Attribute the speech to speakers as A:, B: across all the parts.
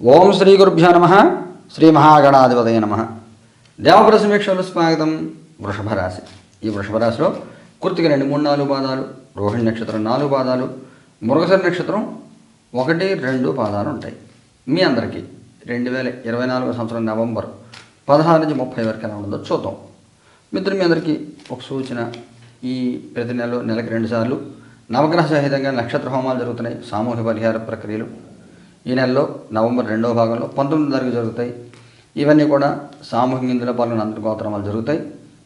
A: ఓం శ్రీ గురుభ్యో నమ శ్రీ మహాగణాధిపతయ నమ. దేవపుర సమీక్షలు స్వాగతం వృషభ రాశి ఈ వృషభ రాశిలో రెండు మూడు నాలుగు పాదాలు రోహిణి నక్షత్రం నాలుగు పాదాలు మురుగసరి నక్షత్రం ఒకటి రెండు పాదాలు ఉంటాయి. మీ అందరికీ రెండు వేల ఇరవై నాలుగు సంవత్సరం నవంబర్ పదహారు నుంచి ముప్పై వరకు ఎలా ఉందో చూద్దాం. మిత్రులు మీ అందరికీ ఒక సూచన. ఈ ప్రతి నెలలో నెలకు రెండుసార్లు నవగ్రహ సహితంగా నక్షత్ర హోమాలు జరుగుతున్నాయి. సామూహిక పరిహార ప్రక్రియలు ఈ నెలలో నవంబర్ రెండవ భాగంలో పంతొమ్మిది తారీఖు జరుగుతాయి. ఇవన్నీ కూడా సామూహిక ఇందులో పాల్గొన్న అందరి గోత్రమాలు జరుగుతాయి.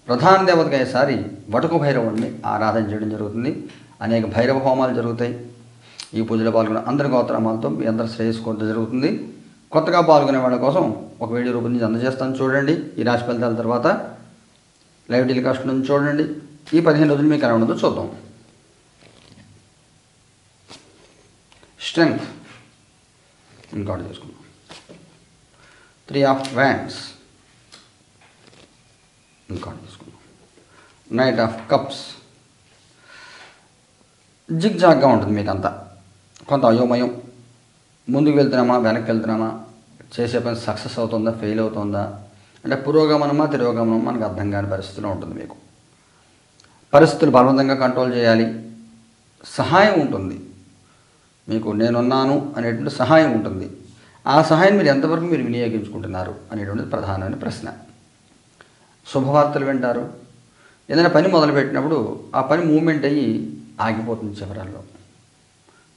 A: ప్రధాన దేవతగా ఈసారి వటుకు భైరవుడిని ఆరాధన చేయడం జరుగుతుంది. అనేక భైరవ హోమాలు జరుగుతాయి. ఈ పూజలో పాల్గొన్న అందరి గోత్రమాలతో మీ అందరి శ్రేయస్కోత జరుగుతుంది. కొత్తగా పాల్గొనే వాళ్ళ కోసం ఒక వీడియో రూపొందించి అందజేస్తాను. చూడండి. ఈ రాశి ఫలితాల తర్వాత లైవ్ టెలికాస్ట్ నుంచి చూడండి. ఈ పదిహేను రోజులు మీకు ఎలా ఉండదో చూద్దాం. స్ట్రెంగ్త్. రికార్డ్ తీసుకుందాం త్రీ ఆఫ్ వ్యాండ్స్ రికార్డ్ తీసుకుందాం నైట్ ఆఫ్ కప్స్ జిగ్ జాగ్గా ఉంటుంది మీకు అంతా కొంత అయోమయం. ముందుకు వెళ్తున్నామా వెనక్కి వెళ్తున్నామా చేసే పని సక్సెస్ అవుతుందా ఫెయిల్ అవుతుందా? అంటే పురోగమనమా తిరోగమనమా మనకు అర్థం కాని పరిస్థితిలో ఉంటుంది మీకు. పరిస్థితులు బలవంతంగా కంట్రోల్ చేయాలి. సహాయం ఉంటుంది. మీకు నేనున్నాను అనేటువంటి సహాయం ఉంటుంది. ఆ సహాయం మీరు ఎంతవరకు మీరు వినియోగించుకుంటున్నారు అనేటువంటిది ప్రధానమైన ప్రశ్న. శుభవార్తలు వింటారు. ఏదైనా పని మొదలుపెట్టినప్పుడు ఆ పని మూమెంట్ అయ్యి ఆగిపోతుంది చివరల్లో.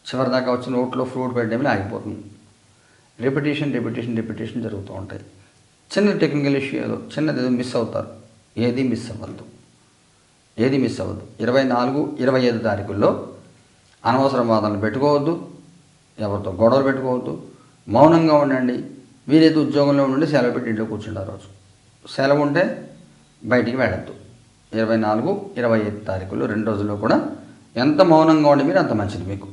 A: చివరి దాకా వచ్చి నోట్లో ఫ్రూట్ పెట్టడమే ఆగిపోతుంది. రిపిటేషన్ రిపిటేషన్ రిపిటేషన్ జరుగుతూ ఉంటాయి. చిన్న టెక్నికల్ ఇష్యూ ఏదో చిన్నది ఏదో మిస్ అవుతారు. ఏది మిస్ అవ్వద్దు. ఏది మిస్ అవ్వద్దు. ఇరవై నాలుగు ఇరవై ఐదు తారీఖుల్లో అనవసర వాదనలు పెట్టుకోవద్దు ఎవరితో గొడవలు పెట్టుకోవద్దు. మౌనంగా ఉండండి. వీలైతే ఉద్యోగంలో ఉండి సెలవు పెట్టి ఇంట్లో కూర్చుంటారు రోజు. సెలవు ఉంటే బయటికి వెళ్ళద్దు. ఇరవై నాలుగు ఇరవై ఐదు తారీఖులు రెండు రోజుల్లో కూడా ఎంత మౌనంగా ఉండి మీరు అంత మంచిది మీకు.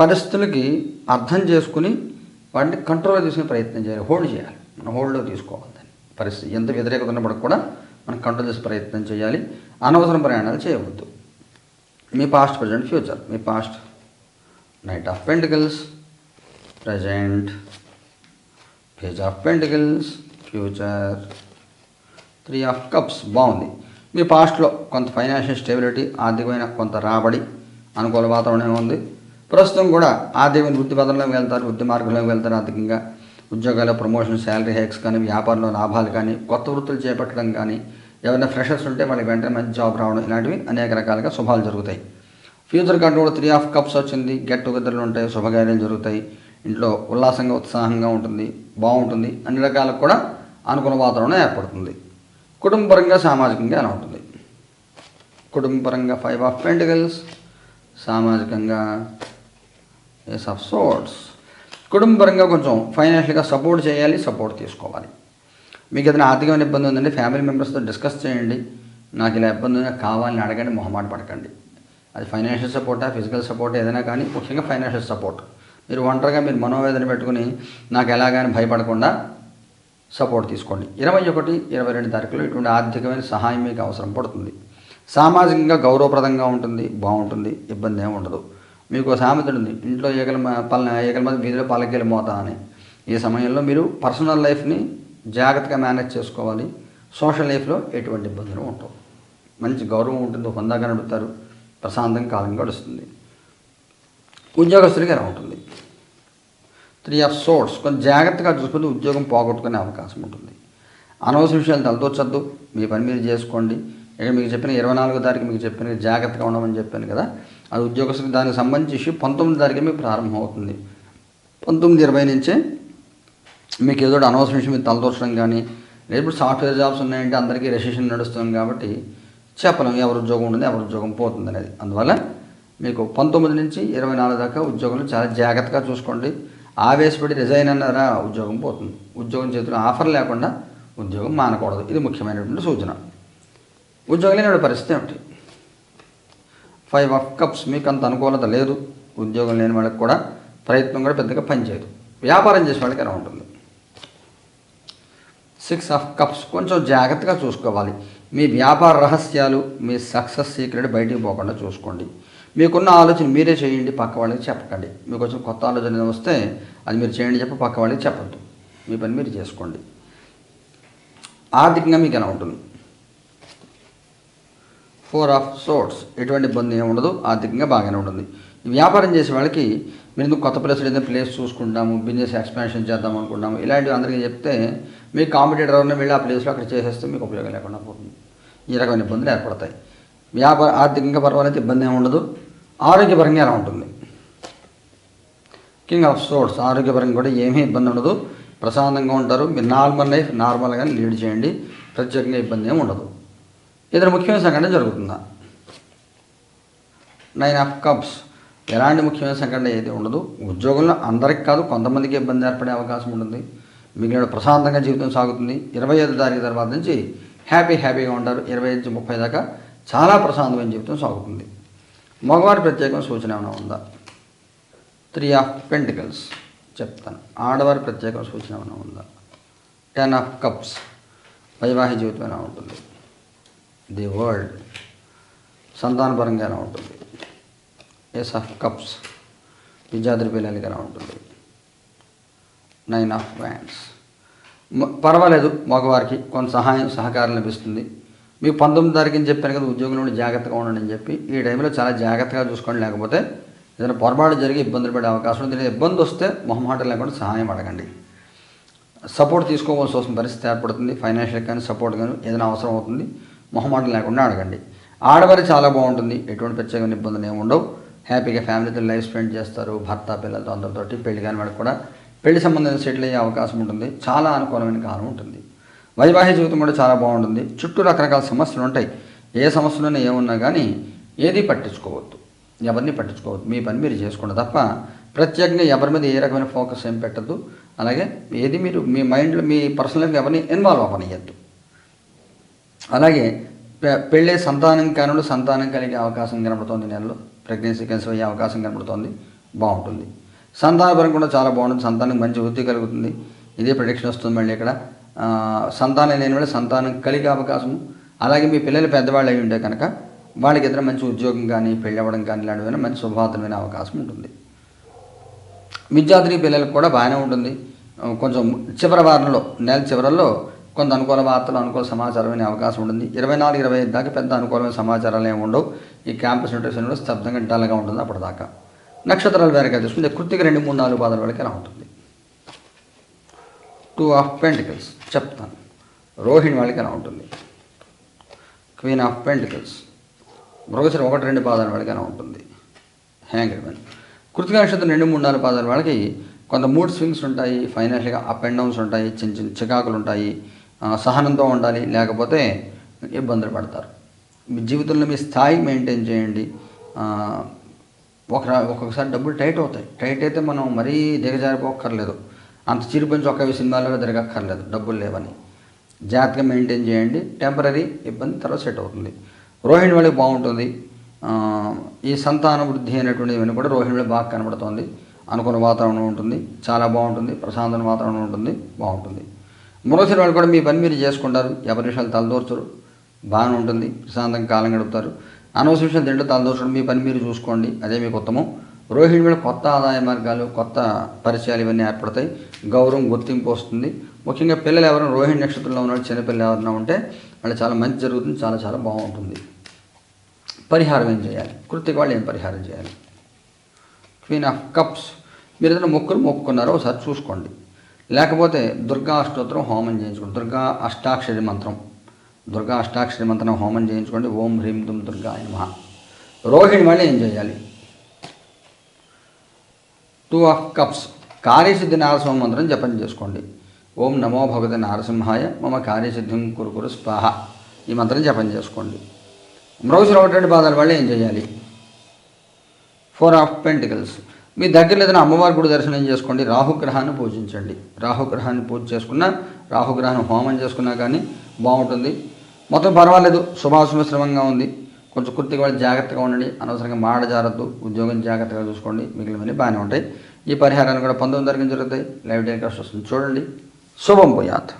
A: పరిస్థితులకి అర్థం చేసుకుని వాటిని కంట్రోల్లో తీసుకునే ప్రయత్నం చేయాలి. హోల్డ్ చేయాలి. మనం హోల్డ్లో తీసుకోవాలి దాన్ని. పరిస్థితి ఎంత వ్యతిరేకత ఉన్నప్పటికి కూడా మనం కంట్రోల్ చేసే ప్రయత్నం చేయాలి. అనవసరం ప్రయాణాలు చేయవద్దు. మీ past present future me past knight of pentacles present page of pentacles future three of cups బాగుంది మీ పాస్ట్లో కొంత ఫైనాన్షియల్ స్టెబిలిటీ ఆర్థికమైన కొంత రాబడి అనుకూల వాతావరణం ఉంది ప్రస్తుతం కూడా ఆర్థికమైన వృత్తి పదంలోకి వెళ్తారు వృత్తి మార్గంలోకి వెళ్తారు ఆర్థికంగా. ఉద్యోగాల్లో ప్రమోషన్ శాలరీ హైక్స్ కానీ వ్యాపారంలో లాభాలు కానీ కొత్త వృత్తులు చేపట్టడం కానీ ఎవరైనా ఫ్రెషర్స్ ఉంటే వాళ్ళకి వెంటనే మంచి జాబ్ రావడం ఇలాంటివి అనేక రకాలుగా శుభాలు జరుగుతాయి. ఫ్యూచర్ కంటే కూడా త్రీ ఆఫ్ కప్స్ వచ్చింది గెట్ టుగెదర్లు ఉంటాయి శుభకార్యాలు జరుగుతాయి. ఇంట్లో ఉల్లాసంగా ఉత్సాహంగా ఉంటుంది బాగుంటుంది. అన్ని రకాలకు కూడా అనుకున్న వాతావరణం ఏర్పడుతుంది. కుటుంబపరంగా సామాజికంగా ఎలా ఉంటుంది? కుటుంబపరంగా ఫైవ్ ఆఫ్ పెంటికల్స్ సామాజికంగా ఎస్ ఆఫ్ సోర్ట్స్ కుటుంబపరంగా కొంచెం ఫైనాన్షియల్గా సపోర్ట్ చేయాలి సపోర్ట్ తీసుకోవాలి. మీకు ఏదైనా ఆర్థికమైన ఇబ్బంది ఉందండి ఫ్యామిలీ మెంబర్స్తో డిస్కస్ చేయండి. నాకు ఇలా ఇబ్బంది ఉందా కావాలని అడగండి మొహమాట పడకండి. అది ఫైనాన్షియల్ సపోర్టా ఫిజికల్ సపోర్ట్ ఏదైనా కానీ ముఖ్యంగా ఫైనాన్షియల్ సపోర్ట్. మీరు ఒంటరిగా మీరు మనోవేదన పెట్టుకుని నాకు ఎలాగని భయపడకుండా సపోర్ట్ తీసుకోండి. ఇరవై ఒకటి ఇరవై రెండు తారీఖులో ఇటువంటి ఆర్థికమైన సహాయం మీకు అవసరం పడుతుంది. సామాజికంగా గౌరవప్రదంగా ఉంటుంది బాగుంటుంది ఇబ్బంది ఏమి ఉండదు. మీకు సామెత ఉంది ఇంట్లో ఏకల పల ఏకల మీద వీధిలో పల్లకీలు మోతా అని. ఈ సమయంలో మీరు పర్సనల్ లైఫ్ని జాగ్రత్తగా మేనేజ్ చేసుకోవాలి. సోషల్ లైఫ్లో ఎటువంటి ఇబ్బందులు ఉండవు. మంచి గౌరవం ఉంటుంది హుందాగా నడుపుతారు ప్రశాంతంగా కాలం గడుస్తుంది. ఉద్యోగస్తులకి ఎలా ఉంటుంది. త్రీ ఆఫ్ సోర్స్ కొంచెం జాగ్రత్తగా చూసుకుంటే ఉద్యోగం పోగొట్టుకునే అవకాశం ఉంటుంది. అనవసర విషయాలు తలదోచద్దు మీ పని మీరు చేసుకోండి. ఇక్కడ మీకు చెప్పిన ఇరవై నాలుగో తారీఖు మీకు చెప్పిన జాగ్రత్తగా ఉండమని చెప్పాను కదా అది ఉద్యోగస్తులకు దానికి సంబంధించి ఇష్యూ పంతొమ్మిది తారీఖు మీకు ప్రారంభం అవుతుంది పంతొమ్మిది ఇరవై నుంచే మీకు ఏదో అనవసరం విషయం మీరు తలదూర్చడం కానీ లేదు ఇప్పుడు సాఫ్ట్వేర్ జాబ్స్ ఉన్నాయంటే అందరికీ రెసిషన్ నడుస్తుంది కాబట్టి చెప్పలేం ఎవరు ఉద్యోగం ఉంటుంది ఎవరు ఉద్యోగం పోతుంది అనేది. అందువల్ల మీకు పంతొమ్మిది నుంచి ఇరవై నాలుగు దాకా ఉద్యోగంలో చాలా జాగ్రత్తగా చూసుకోండి. ఆవేశపడి రిజైన్ అన్నారా ఉద్యోగం పోతుంది. ఉద్యోగం చేతిలో ఆఫర్ లేకుండా ఉద్యోగం మానకూడదు. ఇది ముఖ్యమైనటువంటి సూచన. ఉద్యోగం లేని పరిస్థితి ఏమిటి? ఫైవ్ ఆఫ్ కప్స్ మీకు అంత అనుకూలత లేదు. ఉద్యోగం లేని వాళ్ళకి కూడా ప్రయత్నం కూడా పెద్దగా పనిచేయదు. వ్యాపారం చేసే వాళ్ళకి ఎలా ఉంటుంది? Six of cups. కొంచెం జాగ్రత్తగా చూసుకోవాలి. మీ వ్యాపార రహస్యాలు మీ సక్సెస్ సీక్రెట్ బయటికి పోకుండా చూసుకోండి. మీకున్న ఆలోచన మీరే చేయండి పక్క వాళ్ళకి చెప్పకండి. మీకు వచ్చిన కొత్త ఆలోచన వస్తే అది మీరు చేయండి చెప్పి పక్క వాళ్ళకి చెప్పద్దు. మీ పని మీరు చేసుకోండి. ఆర్థికంగా మీకు ఎలా ఉంటుంది? ఫోర్ ఆఫ్ సోర్ట్స్ ఎటువంటి ఇబ్బంది ఏమి ఉండదు. ఆర్థికంగా బాగానే ఉంటుంది. వ్యాపారం చేసే వాళ్ళకి మీరు ఎందుకు కొత్త ప్లేస్ ఏదైనా ప్లేస్ చూసుకుంటాము బిజినెస్ ఎక్స్పాన్షన్ చేద్దాం అనుకుంటాము ఇలాంటివి అందరికీ చెప్తే మీ కాంపిటేటర్ ఎవరైనా వెళ్ళి ఆ ప్లేస్లో అక్కడ చేసేస్తే మీకు ఉపయోగం లేకుండా పోతుంది. ఈ రకమైన ఇబ్బందులు ఏర్పడతాయి. వ్యాపార ఆర్థికంగా పర్వాలేదు ఇబ్బంది ఏమి ఉండదు. ఆరోగ్యపరంగా ఎలా ఉంటుంది? కింగ్ ఆఫ్ సోర్ట్స్ ఆరోగ్యపరంగా కూడా ఏమీ ఇబ్బంది ఉండదు. ప్రశాంతంగా ఉంటారు. మీరు నార్మల్ లైఫ్ నార్మల్గా లీడ్ చేయండి. ప్రత్యేకంగా ఇబ్బంది ఏమి ఉండదు. ఏదైనా ముఖ్యమైన సంఘటన జరుగుతుందా? నైన్ ఆఫ్ కప్స్ ఎలాంటి ముఖ్యమైన సంఘటన ఏది ఉండదు. ఉద్యోగంలో అందరికి కాదు కొంతమందికి ఇబ్బంది ఏర్పడే అవకాశం ఉంటుంది. మిగిలిన ప్రశాంతంగా జీవితం సాగుతుంది. ఇరవై ఐదు తారీఖు తర్వాత నుంచి హ్యాపీ హ్యాపీగా ఉంటారు. ఇరవై ఐదు నుంచి ముప్పై దాకా చాలా ప్రశాంతమైన జీవితం సాగుతుంది. మగవారి ప్రత్యేకమైన సూచన ఏమైనా ఉందా? త్రీ ఆఫ్ పెంటికల్స్ చెప్తాను. ఆడవారి ప్రత్యేకమైన సూచన ఏమైనా ఉందా? టెన్ ఆఫ్ కప్స్ వైవాహిక జీవితం ఎలా ఉంటుంది? ది వరల్డ్ సంతానపరంగా ఎలా ఉంటుంది? ఎస్ ఆఫ్ కప్స్ విద్యార్థి పిల్లలకి ఎలా ఉంటుంది? నైన్ ఆఫ్ వ్యాండ్స్ పర్వాలేదు మగవారికి కొంత సహాయం సహకారం లభిస్తుంది. మీకు పంతొమ్మిది తారీఖు అని చెప్పాను కదా ఉద్యోగం నుండి జాగ్రత్తగా ఉండండి అని చెప్పి. ఈ టైంలో చాలా జాగ్రత్తగా చూసుకోండి. లేకపోతే ఏదైనా పొరపాటు జరిగి ఇబ్బందులు పడే అవకాశం ఉంది ఇబ్బంది వస్తే మొహమాటం లేకుండా సహాయం అడగండి. సపోర్ట్ తీసుకోవాల్సి వస్తుంది పరిస్థితి ఏర్పడుతుంది. ఫైనాన్షియల్ కానీ సపోర్ట్ కానీ ఏదైనా అవసరం అవుతుంది. మొహమాటం లేకుండా అడగండి. ఆడవారి చాలా బాగుంటుంది. ఎటువంటి ప్రత్యేకమైన ఇబ్బందులు ఏమి ఉండవు. హ్యాపీగా ఫ్యామిలీతో లైఫ్ స్పెండ్ చేస్తారు భర్త పిల్లలతో అందరితోటి పెళ్ళి కాని వాడికి కూడా పెళ్ళి సంబంధించిన సెటిల్ అయ్యే అవకాశం ఉంటుంది. చాలా అనుకూలమైన కాలం ఉంటుంది. వైవాహిక జీవితం కూడా చాలా బాగుంటుంది. చుట్టూ రకరకాల సమస్యలు ఉంటాయి. ఏ సమస్యలోనే ఏమున్నా కానీ ఏది పట్టించుకోవద్దు. ఎవరిని పట్టించుకోవద్దు. మీ పని మీరు చేసుకోండి తప్ప ప్రత్యేకంగా ఎవరి మీద ఏ రకమైన ఫోకస్ ఏం పెట్టద్దు. అలాగే ఏది మీరు మీ మైండ్లో మీ పర్సనల్గా ఎవరిని ఇన్వాల్వ్ అవ్వనియద్దు. అలాగే పెళ్ళే సంతానం కానుడు సంతానం కలిగే అవకాశం కనబడుతుంది నెలలో. ప్రెగ్నెన్సీ కన్సీవ్ అయ్యే అవకాశం కనబడుతుంది. బాగుంటుంది సంతానపరం కూడా చాలా బాగుంటుంది సంతానం మంచి వృద్ధి కలుగుతుంది. ఇదే ప్రొడిక్షన్ వస్తుంది మళ్ళీ ఇక్కడ. సంతానం లేని వాళ్ళు సంతానం కలిగే అవకాశం అలాగే మీ పిల్లలు పెద్దవాళ్ళు అయి ఉంటే కనుక వాళ్ళకి ఏదైనా మంచి ఉద్యోగం కానీ పెళ్ళి అవ్వడం కానీ ఇలాంటివైనా మంచి శుభాతమైన అవకాశం ఉంటుంది. విద్యార్థి పిల్లలకు కూడా బాగానే ఉంటుంది. కొంచెం చివరి వారంలో నెల చివరల్లో కొంత అనుకూల వార్తలు అనుకూల సమాచారం అనే అవకాశం ఉంటుంది. ఇరవై నాలుగు ఇరవై ఐదు దాకా పెద్ద అనుకూలమైన సమాచారాలు ఏమి ఉండవు. ఈ క్యాంపస్ నోటిఫికేషన్ కూడా స్తబ్దంగా డల్గా ఉంటుంది అప్పటిదాకా. నక్షత్రాలు వేరేగా తీసుకుంటే కృతిక రెండు మూడు నాలుగు పాదాల వరకు ఎలా ఉంటుంది టూ ఆఫ్ పెంటికల్స్ చెప్తాను. రోహిణి వాళ్ళకి ఎలా ఉంటుంది క్వీన్ ఆఫ్ పెంటికల్స్ మృగశిర ఒకటి రెండు పాదాల వాళ్ళకి ఎలా ఉంటుంది హ్యాంగ్ మ్యాన్ కృతిక నక్షత్రం రెండు మూడు నాలుగు పాదాల వాళ్ళకి కొంత మూడ్ స్వింగ్స్ ఉంటాయి. ఫైనాన్షియల్గా అప్ అండ్ డౌన్స్ ఉంటాయి. చిన్న చిన్న చికాకులు ఉంటాయి. సహనంతో ఉండాలి లేకపోతే ఇబ్బందులు పడతారు. మీ జీవితంలో మీ స్థాయి మెయింటైన్ చేయండి. ఒక ఒక్కొక్కసారి డబ్బులు టైట్ అవుతాయి. టైట్ అయితే మనం మరీ దిగజారిపోక్కర్లేదు. అంత చిరుపంచి ఒక్క సినిమాలో తిరగక్కర్లేదు డబ్బులు లేవని. జాగ్రత్తగా మెయింటైన్ చేయండి. టెంపరీ ఇబ్బంది తర్వాత సెట్ అవుతుంది. రోహిణి వాళ్ళకి బాగుంటుంది. ఈ సంతాన వృద్ధి అనేటువంటిది ఇవన్నీ కూడా రోహిణి వాళ్ళకి బాగా కనబడుతుంది. అనుకున్న వాతావరణం ఉంటుంది. చాలా బాగుంటుంది. ప్రశాంతమైన వాతావరణం ఉంటుంది. బాగుంటుంది. మరోసారి వాళ్ళు కూడా మీ పని మీరు చేసుకుంటారు. ఎవరి విషయాలు తలదూర్చరు. బాగానే ఉంటుంది. ప్రశాంతంగా కాలం గడుపుతారు. అనవసర విషయాలు తింటే తలదోర్చడం మీ పని మీరు చూసుకోండి. అదే మీకు ఉత్తమం. రోహిణి మీద కొత్త ఆదాయ మార్గాలు కొత్త పరిచయాలు ఇవన్నీ ఏర్పడతాయి. గౌరవం గుర్తింపు వస్తుంది. ముఖ్యంగా పిల్లలు ఎవరైనా రోహిణి నక్షత్రంలో ఉన్న చిన్నపిల్లలు ఎవరైనా ఉంటే వాళ్ళు చాలా మంచి జరుగుతుంది. చాలా చాలా బాగుంటుంది. పరిహారం ఏం చేయాలి? కృతికి వాళ్ళు ఏం పరిహారం చేయాలి? Queen of cups. మీరు ఏదైనా మొక్కులు మొక్కున్నారో ఒకసారి చూసుకోండి. లేకపోతే దుర్గా అష్టోత్తరం హోమం చేయించుకోండి. దుర్గా అష్టాక్షరి మంత్రం. దుర్గా అష్టాక్షరి మంత్రం హోమం చేయించుకోండి. ఓం హ్రీం దుమ్ దుర్గా నమ. రోహిణి మళ్ళీ ఏం చేయాలి? Two of cups. కార్యసిద్ధి నారసింహ మంత్రం జపం చేసుకోండి. ఓం నమో భగవతి నారసింహాయ మమ కార్యసిద్ధిం కురు కురు స్వాహ. ఈ మంత్రం జపం చేసుకోండి. మృగశిర ఒకటి పాదాల వాళ్ళు ఏం చేయాలి? Four of pentacles. మీ దగ్గర ఏదైనా అమ్మవారి గుడి దర్శనం చేసుకోండి రాహుగ్రహాన్ని పూజించండి. రాహుగ్రహాన్ని పూజ చేసుకున్నా రాహుగ్రహాన్ని హోమం చేసుకున్నా కానీ బాగుంటుంది. మొత్తం పర్వాలేదు శుభాశుభశ్రమంగా ఉంది. కొంచెం కుర్తిగా వాళ్ళు జాగ్రత్తగా ఉండండి అనవసరంగా మాట జారద్దు ఉద్యోగం జాగ్రత్తగా చూసుకోండి మిగిలినవన్నీ బాగానే ఉంటాయి. ఈ పరిహారాన్ని కూడా పంతొమ్మిది తారీఖున జరుగుతాయి. లైవ్ టెలికాస్ట్ వస్తుంది చూడండి. శుభం పోయాత్